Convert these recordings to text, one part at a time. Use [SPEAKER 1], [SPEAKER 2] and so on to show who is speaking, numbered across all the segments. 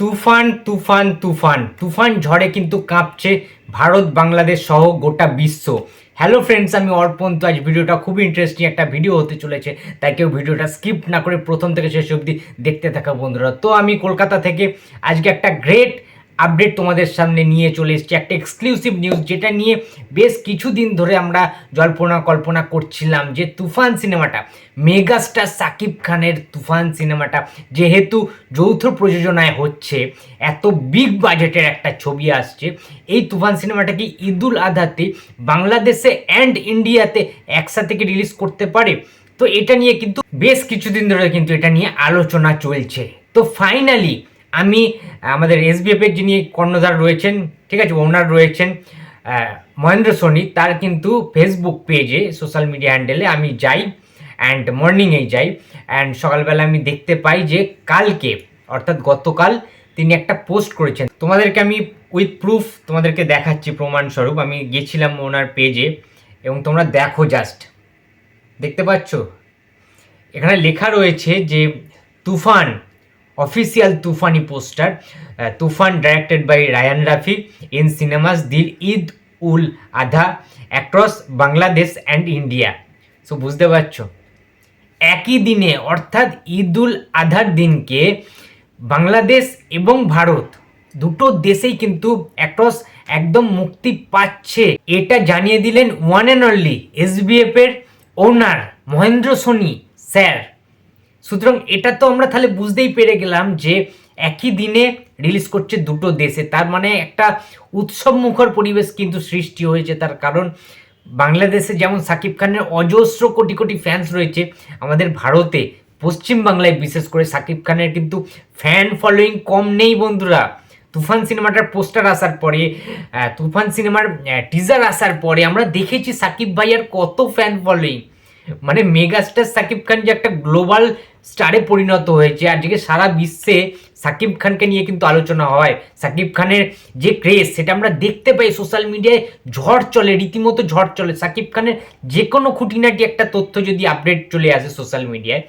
[SPEAKER 1] তুফান তুফান তুফান। তুফান ঝড়ে কিন্তু কাঁপছে ভারত, বাংলাদেশ সহ গোটা বিশ্ব। হ্যালো ফ্রেন্ডস আমি অর্পণ। তো আজ ভিডিওটা খুবই ইন্টারেস্টিং একটা ভিডিও হতে চলেছে। তাই কেউ ভিডিওটা স্কিপ না করে প্রথম থেকে শেষ অবধি দেখতে থাকা বন্ধুরা। তো আমি কলকাতা থেকে আজকে একটা গ্রেট আপডেট তোমাদের সামনে নিয়ে চলে এসেছি। একটা এক্সক্লুসিভ নিউজ যেটা নিয়ে বেশ কিছুদিন ধরে আমরা জল্পনা কল্পনা করছিলাম যে তুফান সিনেমাটা, মেগাস্টার সাকিব খানের তুফান সিনেমাটা যেহেতু যৌথ প্রযোজনায় হচ্ছে, এত বিগ বাজেটের একটা ছবি আসছে, এই তুফান সিনেমাটা কি ঈদুল আধাতে বাংলাদেশে অ্যান্ড ইন্ডিয়াতে একসাথে কি রিলিজ করতে পারে? তো এটা নিয়ে কিন্তু বেশ কিছুদিন ধরে কিন্তু এটা নিয়ে আলোচনা চলছে। তো ফাইনালি আমি আমাদের এসবিএফ এর যিনি কর্ণধার রয়েছেন, ঠিক আছে, ওনার রয়েছেন মহেন্দ্র সোনি, তার কিন্তু ফেসবুক পেজে সোশ্যাল মিডিয়া হ্যান্ডেলে আমি যাই অ্যান্ড মর্নিংয়েই যাই অ্যান্ড সকালবেলা আমি দেখতে পাই যে কালকে, অর্থাৎ গতকাল, তিনি একটা পোস্ট করেছেন। তোমাদেরকে আমি উইথ প্রুফ তোমাদেরকে দেখাচ্ছি প্রমাণস্বরূপ আমি গিয়েছিলাম ওনার পেজে এবং তোমরা দেখো জাস্ট দেখতে পাচ্ছ? এখানে লেখা রয়েছে যে, Toofan official Toofani poster Toofan directed by Raihan Rafi in cinemas দিল Eid ul Adha across Bangladesh and India so বুঝতে পারছ? একই দিনে, অর্থাৎ ঈদ উল আধার দিনকে বাংলাদেশ এবং ভারত দুটো দেশেই কিন্তু অ্যাক্রস একদম মুক্তি পাচ্ছে। এটা জানিয়ে দিলেন ওয়ান অ্যান্ড অনলি এসবিএফ এর ওনার মহেন্দ্র সোনি স্যার সুতরাং এটা তো আমরা তাহলে বুঝতেই পেরে গেলাম যে একই দিনে রিলিজ করছে দুটো দেশে। তার মানে একটা উৎসব মুখর পরিবেশ কিন্তু সৃষ্টি হয়েছে। তার কারণ বাংলাদেশে যেমন সাকিব খানের অজস্র কোটি কোটি ফ্যান্স রয়েছে, আমাদের ভারতে পশ্চিম বাংলায় বিশেষ করে সাকিব খানের কিন্তু ফ্যান ফলোয়িং কম নেই বন্ধুরা। তুফান সিনেমাটার পোস্টার আসার পরে তুফান সিনেমার টিজার আসার পরে আমরা দেখেছি সাকিব ভাইয়ার কত ফ্যান ফলোয়িং মানে মেগাস্টার সাকিব খান যে একটা গ্লোবাল স্টারে পরিণত হয়েছে আজকে সারা বিশ্বে সাকিব খানকে নিয়ে কিন্তু আলোচনা হয়। সাকিব খানের যে ক্রেজ সেটা আমরা দেখতে পাই সোশ্যাল মিডিয়ায় ঝড় চলে, রীতিমতো ঝড় চলে। সাকিব খানের যে কোনো খুঁটিনাটি একটা তথ্য যদি আপডেট চলে আসে সোশ্যাল মিডিয়ায়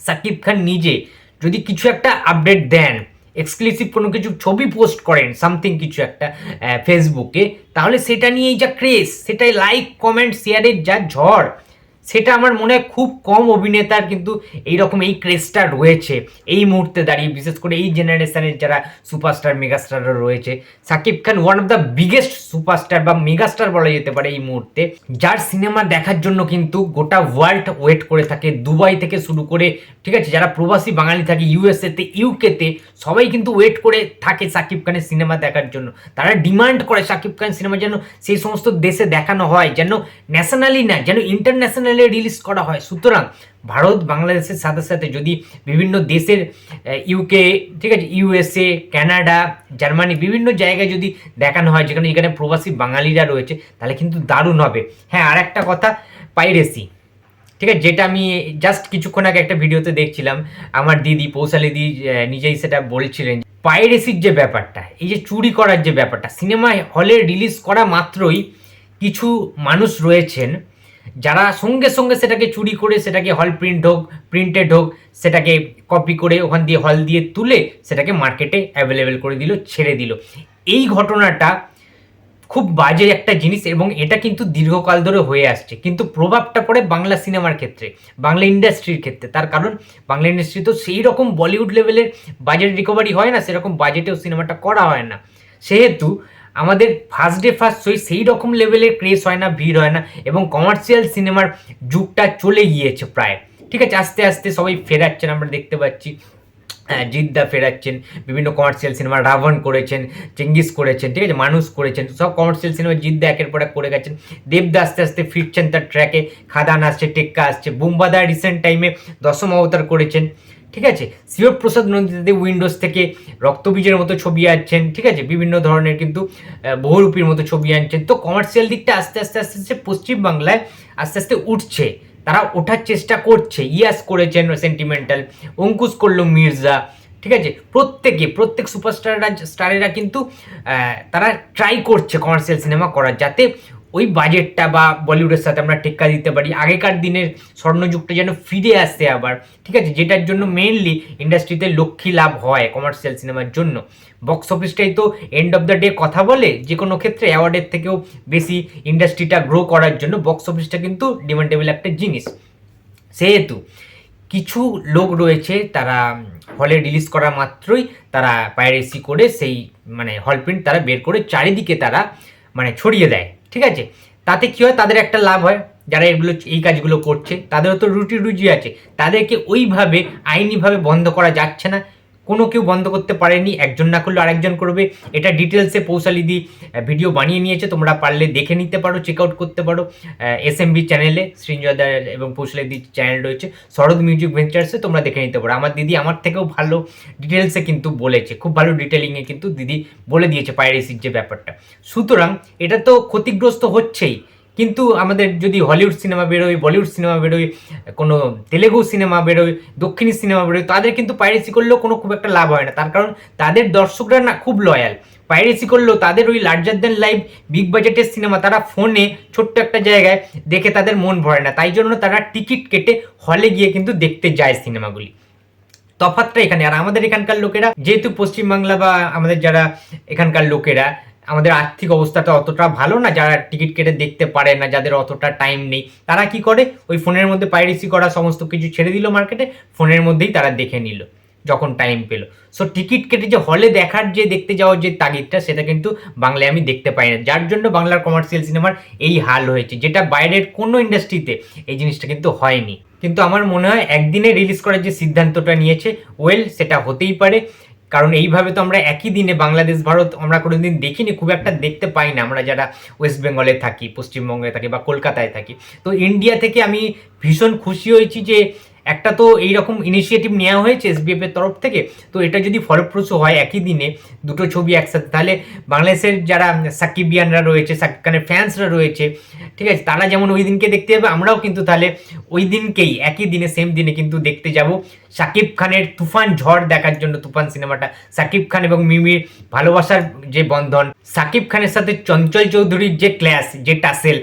[SPEAKER 1] সাকিব খান নিজে যদি কিছু একটা আপডেট দেন এক্সক্লুসিভ কোনো কিছু ছবি পোস্ট করেন সামথিং কিছু একটা ফেসবুকে তাহলে সেটা নিয়েই যা ক্রেজ সেটাই লাইক কমেন্ট শেয়ারের যা ঝড় সেটা আমার মনে হয় খুব কম অভিনেতার কিন্তু এইরকম এই ক্রেজটা রয়েছে। এই মুহূর্তে দাঁড়িয়ে, বিশেষ করে এই জেনারেশনের যারা সুপারস্টার, মেগাস্টাররা রয়েছে। Shakib Khan one of the biggest superstar বা মেগাস্টার বলা যেতে পারে এই মুহূর্তে। যার সিনেমা দেখার জন্য কিন্তু গোটা ওয়ার্ল্ড ওয়েট করে থাকে, দুবাই থেকে শুরু করে, ঠিক আছে, যারা প্রবাসী বাঙালি থাকে ইউএসএতে ইউকেতে সবাই কিন্তু ওয়েট করে থাকে সাকিব খানের সিনেমা দেখার জন্য। তারা ডিমান্ড করে সাকিব খান সিনেমা যেন সেই সমস্ত দেশে দেখানো হয়, যেন ন্যাশনালি না, যেন ইন্টারন্যাশনালি রিলিজ করা হয়। সুতরাং ভারত বাংলাদেশের সাথে সাথে যদি বিভিন্ন দেশের ইউকে ঠিক আছে ইউএসএ কানাডা জার্মানি বিভিন্ন জায়গায় যদি দেখানো হয় যেখানে এখানে প্রবাসী বাঙালিরা রয়েছে তাহলে কিন্তু দারুণ হবে। হ্যাঁ আর একটা কথা পাইরেসি ঠিক আছে যেটা আমি জাস্ট কিছুক্ষণ আগে একটা ভিডিওতে দেখছিলাম আমার দিদি পৌশালি দি আহ, নিজেই সেটা বলছিলেন পাইরেসির যে ব্যাপারটা এই যে চুরি করার যে ব্যাপারটা সিনেমা হলে রিলিজ করা মাত্রই কিছু মানুষ রয়েছেন যারা সঙ্গে সঙ্গে সেটাকে চুরি করে সেটাকে হল প্রিন্ট হোক প্রিন্টেড হোক, সেটাকে কপি করে ওখান দিয়ে হল দিয়ে তুলে সেটাকে মার্কেটে অ্যাভেলেবেল করে দিল, ছেড়ে দিল। এই ঘটনাটা খুব বাজে একটা জিনিস এবং এটা কিন্তু দীর্ঘকাল ধরে হয়ে আসছে। কিন্তু প্রভাবটা পড়ে বাংলা সিনেমার ক্ষেত্রে, বাংলা ইন্ডাস্ট্রির ক্ষেত্রে। তার কারণ, বাংলা ইন্ডাস্ট্রি তো সেই রকম বলিউড লেভেলের বাজেট রিকভারি হয় না, সেরকম বাজেটেও সিনেমাটা করা হয় না। সেহেতু আমাদের ফার্স্ট ডে ফার্স্ট শোয় সেই রকম লেভেলের ক্রেজ হয় না, ভিড় হয় না এবং কমার্শিয়াল সিনেমার যুগটা চলে গিয়েছে প্রায়। ঠিক আছে, আস্তে আস্তে সবাই ফেরাচ্ছেন, আমরা দেখতে পাচ্ছি। জিদ্দা ফেরাচ্ছেন, বিভিন্ন কমার্শিয়াল সিনেমা রাবণ করেছেন, চেঙ্গিস করেছেন, ঠিক আছে, মানুষ করেছেন, সব কমার্শিয়াল সিনেমা জিদ্দা একের পর এক করে গেছেন। দেবদা আস্তে আস্তে ফিরছেন তার ট্র্যাকে খাদান আসছে, টেক্কা আসছে, বুম্বাদা রিসেন্ট টাইমে দশম অবতার করেছেন। ঠিক আছে? শিবপ্রসাদ নন্দীতে উইন্ডোজ থেকে রক্তবীজের মতো ছবি আনছেন, ঠিক আছে? বিভিন্ন ধরনের কিন্তু বহুরূপীর মতো ছবি আনছেন। তো কমার্শিয়াল দিকটা আস্তে আস্তে আস্তে আস্তে পশ্চিমবাংলায় আস্তে আস্তে উঠছে। তারা ওঠার চেষ্টা করছে। ইয়াস করেছেন সেন্টিমেন্টাল অঙ্কুশ করল মির্জা। ঠিক আছে? প্রত্যেকে, প্রত্যেক সুপারস্টাররা স্টারেরা কিন্তু তারা ট্রাই করছে কমার্শিয়াল সিনেমা করার, যাতে ওই বাজেটটা বা বলিউডের সাথে আমরা টেক্কা দিতে পারি। আগেকার দিনের স্বর্ণযুগটা যেন ফিরে আসে আবার। ঠিক আছে? যেটার জন্য মেনলি ইন্ডাস্ট্রিতে লক্ষ্মী লাভ হয় কমার্শিয়াল সিনেমার জন্য। বক্স অফিসটাই তো এন্ড অফ দ্য ডে কথা বলে, যে কোনো ক্ষেত্রে অ্যাওয়ার্ডের থেকেও বেশি ইন্ডাস্ট্রিটা গ্রো করার জন্য বক্স অফিসটা কিন্তু ডিমান্ডেবল একটা জিনিস। সেহেতু কিছু লোক রয়েছে তারা হলে রিলিজ করা মাত্রই তারা পাইরেসি করে সেই মানে হল প্রিন্ট তারা বের করে চারিদিকে তারা মানে ছড়িয়ে দেয়। ঠিক আছে? তাতে কী হয়? তাদের একটা লাভ হয়। যারা এগুলো, এই কাজগুলো করছে, তাদেরও তো রুটি রুজি আছে। তাদেরকে ওইভাবে আইনিভাবে বন্ধ করা যাচ্ছে না। কোনো কেউ বন্ধ করতে পারেনি, একজন না করলে আরেকজন করবে। এটা ডিটেলসে পৌশালিদি ভিডিও বানিয়ে নিয়েছে, তোমরা পারলে দেখে নিতে পারো চেক আউট করতে পারো। এস এম বি চ্যানেলে সৃঞ্জয়দার এবং পৌশালিদি চ্যানেল রয়েছে, শরৎ মিউজিক ভেঞ্চার্সে তোমরা দেখে নিতে পারো। আমার দিদি আমার থেকেও ভালো ডিটেলসে কিন্তু বলেছে, খুব ভালো ডিটেলিংয়ে কিন্তু দিদি বলে দিয়েছে পাইরেসির যে ব্যাপারটা। সুতরাং এটা তো ক্ষতিগ্রস্ত হচ্ছেই। কিন্তু আমাদের যদি হলিউড সিনেমা বেরোয়, বলিউড সিনেমা বেরোয়, কোনো তেলেগু সিনেমা বেরোয়, দক্ষিণী সিনেমা বেরোয় তাদের কিন্তু পাইরেসি করলেও কোনো খুব একটা লাভ হয় না। তার কারণ তাদের দর্শকরা না খুব লয়াল পাইরেসি করলেও তাদের ওই লার্জার দ্যান লাইভ বিগ বাজেটের সিনেমা তারা ফোনে ছোট্ট একটা জায়গায় দেখে তাদের মন ভরে না। তাই জন্য তারা টিকিট কেটে হলে গিয়ে কিন্তু দেখতে যায় সিনেমাগুলি। তফাৎটা এখানে। আর আমাদের এখানকার লোকেরা, যেহেতু পশ্চিমবাংলা বা আমাদের যারা এখানকার লোকেরা আমাদের আর্থিক অবস্থাটা অতটা ভালো না, যারা টিকিট কেটে দেখতে পারে না, যাদের অতটা টাইম নেই, তারা কি করে? ওই ফোনের মধ্যে পাইরেসি করা সমস্ত কিছু ছেড়ে দিল মার্কেটে ফোনের মধ্যেই তারা দেখে নিল, যখন টাইম পেল। সো টিকিট কেটে যে হলে দেখার যে দেখতে যাওয়ার যে তাগিদটা, সেটা কিন্তু বাংলায় আমি দেখতে পাই না। যার জন্য বাংলার কমার্শিয়াল সিনেমার এই হাল হয়েছে, যেটা বাইরের কোনো ইন্ডাস্ট্রিতে এই জিনিসটা কিন্তু হয়নি। কিন্তু আমার মনে হয় একদিনে রিলিজ করার যে সিদ্ধান্তটা নিয়েছে ওয়েল সেটা হতেই পারে। কারণ এইভাবে তো আমরা একই দিনে বাংলাদেশ, ভারত আমরা কোনো দিন দেখিনি, খুব একটা দেখতে পাই না আমরা যারা ওয়েস্ট বেঙ্গলে থাকি, পশ্চিমবঙ্গে থাকি বা কলকাতায় থাকি। তো ইন্ডিয়া থেকে আমি ভীষণ খুশি হয়েছি যে একটা তো এইরকম ইনিশিয়েটিভ নেওয়া হয়েছে এসবিএফ এর তরফ থেকে, তো এটা যদি ফলপ্রসূ হয় একই দিনে দুটো ছবি একসাথে, তাহলে বাংলাদেশের যারা সাকিবিয়ানরা রয়েছে, সাকিব খানের ফ্যান্সরা রয়েছে, ঠিক আছে, তারা যেমন ওই দিনকে দেখতে যাবে, আমরাও কিন্তু তাহলে ওই দিনকেই একই দিনে সেম দিনে কিন্তু দেখতে যাব। সাকিব খানের তুফান ঝড় দেখার জন্য তুফান সিনেমাটা, সাকিব খান এবং মিমির ভালোবাসার যে বন্ধন, সাকিব খানের সাথে চঞ্চল চৌধুরীর যে ক্ল্যাশ যে টাসেল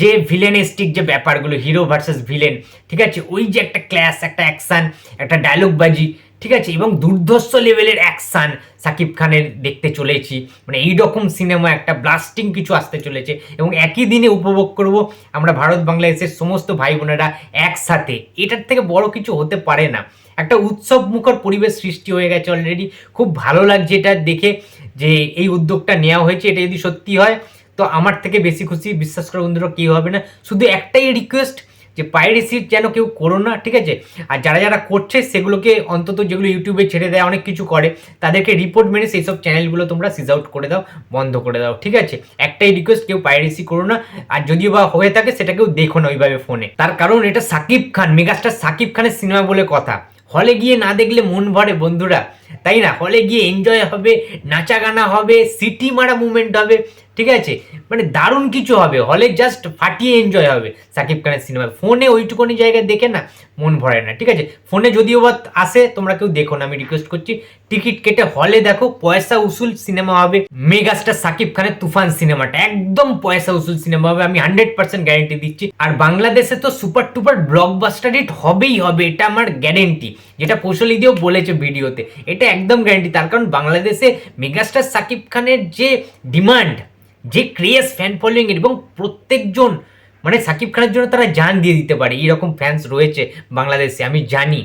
[SPEAKER 1] যে ভিলেনিস্টিক যে ব্যাপারগুলো হিরো ভার্সেস ভিলেন ঠিক আছে, ওই যে একটা ক্ল্যাশ একটা অ্যাকশান একটা ডায়লগবাজি ঠিক আছে? এবং দুর্ধর্ষ লেভেলের অ্যাকশান সাকিব খানের দেখতে চলেছি। মানে এই রকম সিনেমা একটা ব্লাস্টিং কিছু আসতে চলেছে। এবং একই দিনে উপভোগ করব আমরা ভারত বাংলাদেশের সমস্ত ভাই বোনেরা একসাথে। এটার থেকে বড় কিছু হতে পারে না। একটা উৎসব মুখর পরিবেশ সৃষ্টি হয়ে গেছে অলরেডি খুব ভালো লাগছে এটা দেখে যে এই উদ্যোগটা নেওয়া হয়েছে। এটা যদি সত্যি হয়, তো আমার থেকে বেশি খুশি। বিশ্বাস করো বন্ধুরা, কেউ হবে না। শুধু একটাই রিকোয়েস্ট যে পাইরেসির যেন কেউ করো না, ঠিক আছে? আর যারা যারা করছে, সেগুলোকে অন্তত যেগুলো ইউটিউবে ছেড়ে দেয় অনেক কিছু করে, তাদেরকে রিপোর্ট মেরে সেই সব চ্যানেলগুলো তোমরা সিজ আউট করে দাও, বন্ধ করে দাও, ঠিক আছে? একটাই রিকোয়েস্ট কেউ পাইরেসি করো না, আর যদিও বা হয়ে থাকে, সেটা কেউ দেখো না ওইভাবে ফোনে তার কারণ এটা সাকিব খান, মেগাস্টার সাকিব খানের সিনেমা বলে কথা। হলে গিয়ে না দেখলে মন ভরে বন্ধুরা, তাই না? হলে গিয়ে এনজয় হবে নাচা গানা হবে, সিটি মারা মুভমেন্ট হবে, ঠিক আছে? মানে দারুণ কিছু হবে। হলে জাস্ট ফাটিয়ে এনজয় হবে। সাকিব খানের সিনেমা ফোনে ওইটুকুনি জায়গায় দেখে না, মন ভরে না, ঠিক আছে? ফোনে যদিও বা আসে, তোমরা কেউ দেখো না, আমি রিকোয়েস্ট করছি, টিকিট কেটে হলে দেখো, পয়সা উসুল সিনেমা হবে। মেগাস্টার সাকিব খানের তুফান সিনেমাটা একদম পয়সা উসুল সিনেমা হবে, আমি হান্ড্রেড পার্সেন্ট গ্যারেন্টি দিচ্ছি। আর বাংলাদেশে তো সুপার টুপার ব্লকবাস্টার হিট হবেই হবে, এটা আমার গ্যারেন্টি যেটা কৌশলী দিয়েও বলেছে ভিডিওতে, এটা একদম গ্যারেন্টি তার কারণ বাংলাদেশে মেগাস্টার সাকিব খানের যে ডিমান্ড যে ক্রেজ ফ্যান ফলোয়িং এবং প্রত্যেকজন মানে সাকিব খানের জন্য তারা জান দিয়ে দিতে পারে এরকম ফ্যান্স রয়েছে বাংলাদেশে, আমি জানি।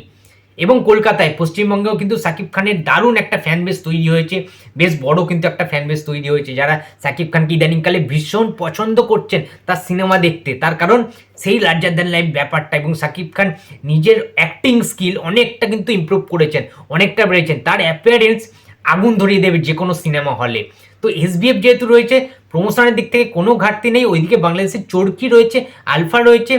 [SPEAKER 1] এবং কলকাতায়, পশ্চিমবঙ্গেও কিন্তু সাকিব খানের দারুণ একটা ফ্যান বেস তৈরি হয়েছে, বেশ বড় কিন্তু একটা ফ্যান বেস তৈরি হয়েছে, যারা সাকিব খানকে ইদানিংকালে ভীষণ পছন্দ করছেন তার সিনেমা দেখতে। তার কারণ সেই লার্জার দ্যান লাইফ ব্যাপারটা এবং সাকিব খান নিজের অ্যাক্টিং স্কিল অনেকটা কিন্তু ইমপ্রুভ করেছেন, অনেকটা বেড়েছেন। তার অ্যাপিয়ারেন্স আগুন ধরিয়ে দেবে যে কোনো সিনেমা হলে। তো এসবিএফ যেহেতু রয়েছে প্রমোশনের দিক থেকে কোনো ঘাটতি নেই। ওইদিকে বাংলাদেশের চরকি রয়েছে, আলফা রয়েছে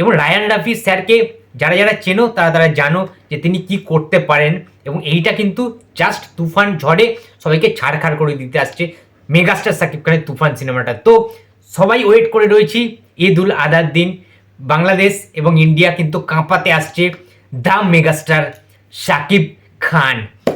[SPEAKER 1] এবং রায়ান রাফি স্যারকে যারা যারা চেনো, তারা তারা জানো যে তিনি কি করতে পারেন এবং এইটা কিন্তু জাস্ট তুফান ঝড়ে সবাইকে ছাড়খাড় করে দিতে আসছে মেগাস্টার সাকিব খানের তুফান সিনেমাটা। তো সবাই ওয়েট করে রয়েছি ঈদ উল আদার দিন। বাংলাদেশ এবং ইন্ডিয়া কিন্তু কাঁপাতে আসছে দ্য মেগাস্টার সাকিব খান।